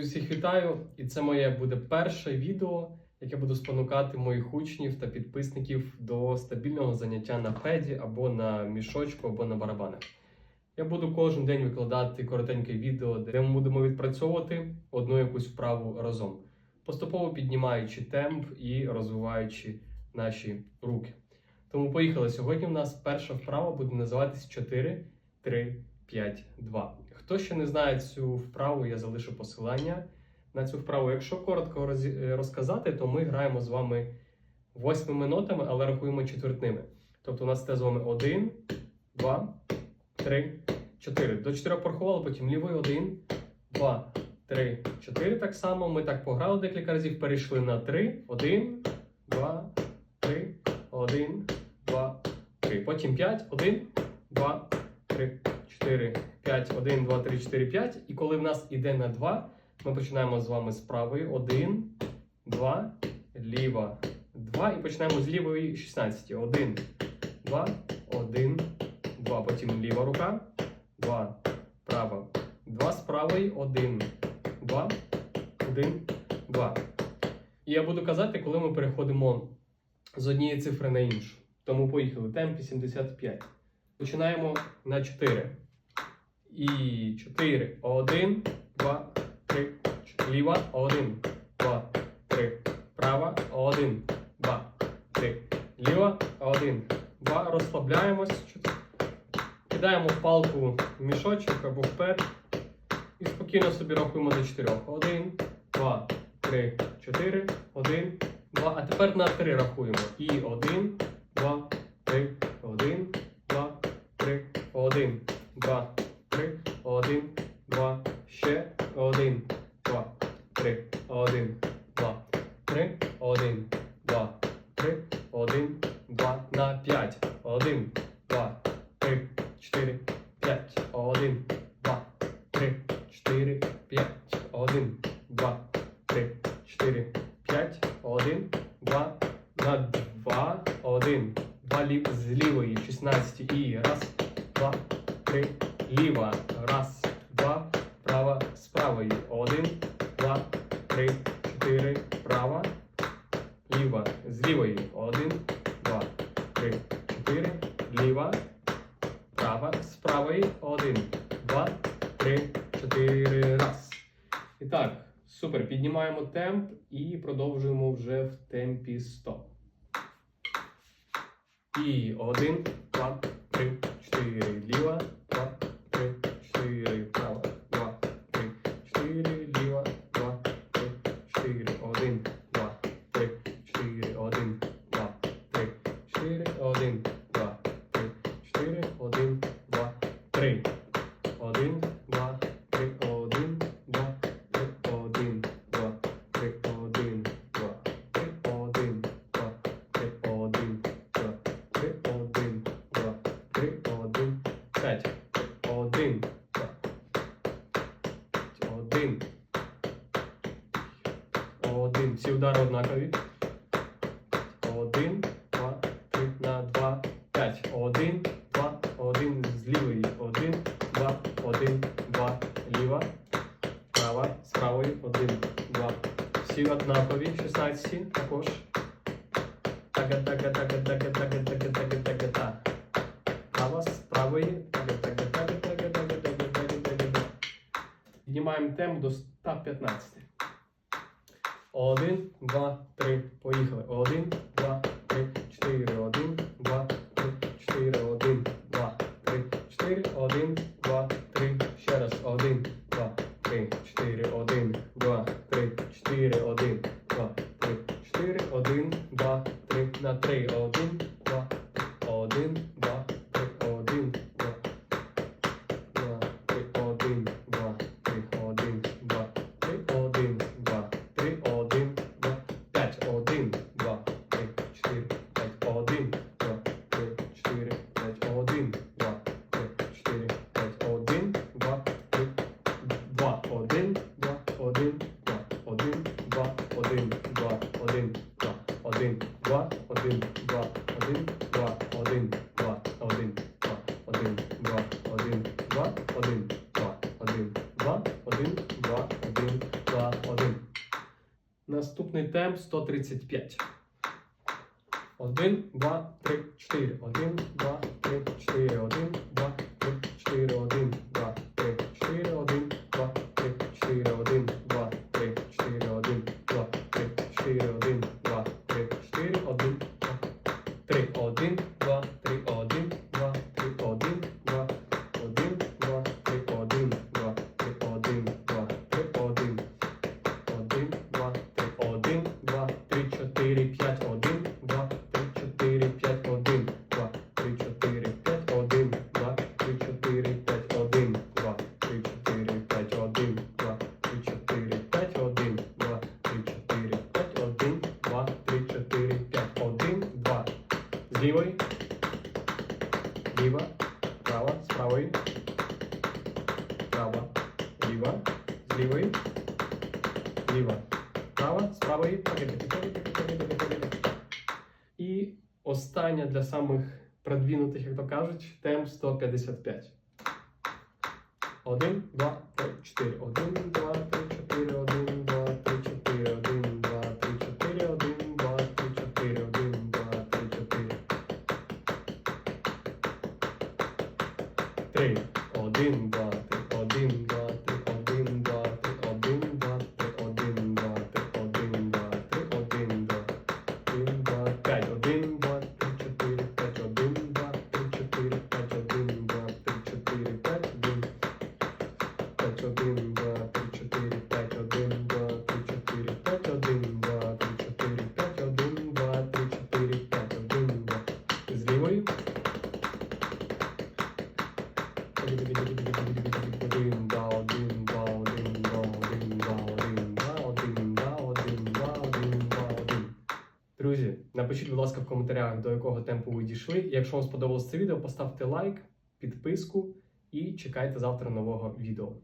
Всіх вітаю! І це моє буде перше відео, яке буду спонукати моїх учнів та підписників до стабільного заняття на педі або на мішочку, або на барабанах. Я буду кожен день викладати коротеньке відео, де ми будемо відпрацьовувати одну якусь вправу разом, поступово піднімаючи темп і розвиваючи наші руки. Тому поїхали. Сьогодні у нас перша вправа буде називатись 4, 3, 5, 2. Хто ще не знає цю вправу, я залишу посилання на цю вправу. Якщо коротко е, розказати, то ми граємо з вами восьмими нотами, але рахуємо четвертними. Тобто у нас це з вами 1, 2, 3, 4. До 4 порахували, потім лівий 1, 2, 3, 4. Так само ми так пограли декілька разів, перейшли на 3, 1, 2, 3, 1, 2, 3. Потім 5, 1, 2, 3, 4, 5, 1, 2, 3, 4, 5. І коли в нас іде на 2, ми починаємо з вами з правої 1, 2, ліва, 2. І починаємо з лівої 16. 1, 2, 1, 2. Потім ліва рука, 2, права, 2 з правої, 1, 2, 1, 2. І я буду казати, коли ми переходимо з однієї цифри на іншу. Тому поїхали. Темп 85. Починаємо на 4. І 4. 1, 2, 3, 4. Ліва. 1, 2, 3. Права. 1, 2, 3. Ліва. 1, 2. Розслабляємось. Кидаємо палку в мішочок або в пет. І спокійно собі рахуємо до 4. 1, 2, 3, 4. 1, 2. А тепер на 3 рахуємо. І 1, 2, 3, 1, 2, 3, 1, 2, 3, 1, 2, ще 1, 2, 3, 1, 2, 3, 1, 2, 3, 1, 2, на 5, 1, 2, 3, 4, 5, 1, 2, 3, 4, 5, 1, 2, 3, 4, 5, 1, 2, на 2, 1, 2 лів, з лівої 16 і раз, два, три, ліва, раз, два, права, з правої, один, два, три, чотири, права, ліва, з лівої, один, два, три, чотири, ліва, права, з правої, один, два, три, чотири, раз. І так, супер, піднімаємо темп і продовжуємо вже в темпі 100. І один, два, три, чотири, ліва, два, три, чотири, права, два, три, чотири, ліва, два, три, чотири, один, два, три, чотири, один, два, три, чотири, один, два, три, чотири, один, два, три, один, п'ять, один, один, один. Всі удари однакові. Один, два, три, на два, п'ять. Один, два, один з лівої. Один, два, один, два, ліва, права, з правої, один, два. Всі однакові, 16 також. Тага, тага, тага, тага, тага, тага, тага, тага, та. Права з правої справа, з правої. Піднімаємо тему до 115. Один, два, три. Поїхали. Один, два, три, чотири. Один, два, три, чотири. Один, два, три, чотири. Один, два, три. Ще раз. Один, два, три, чотири. Один, два, три, чотири. Один, два, три, чотири. Один, два, три. На три. 2, 1, 2, 1, 2, 1. Наступний темп 135. 1, 2, 3, 4. 1, 2, 3, 4, 1, лівої, ліва, права, з правої, права, ліва, з лівої, ліва, права, з правої, і остання для самих продвинутих, як то кажуть, темп 155. 1, 2, 3, 4. 1, 2, 3. три, один, два. Друзі, напишіть, будь ласка, в коментарях, до якого темпу ви дійшли. Якщо вам сподобалось це відео, поставте лайк, підписку і чекайте завтра нового відео.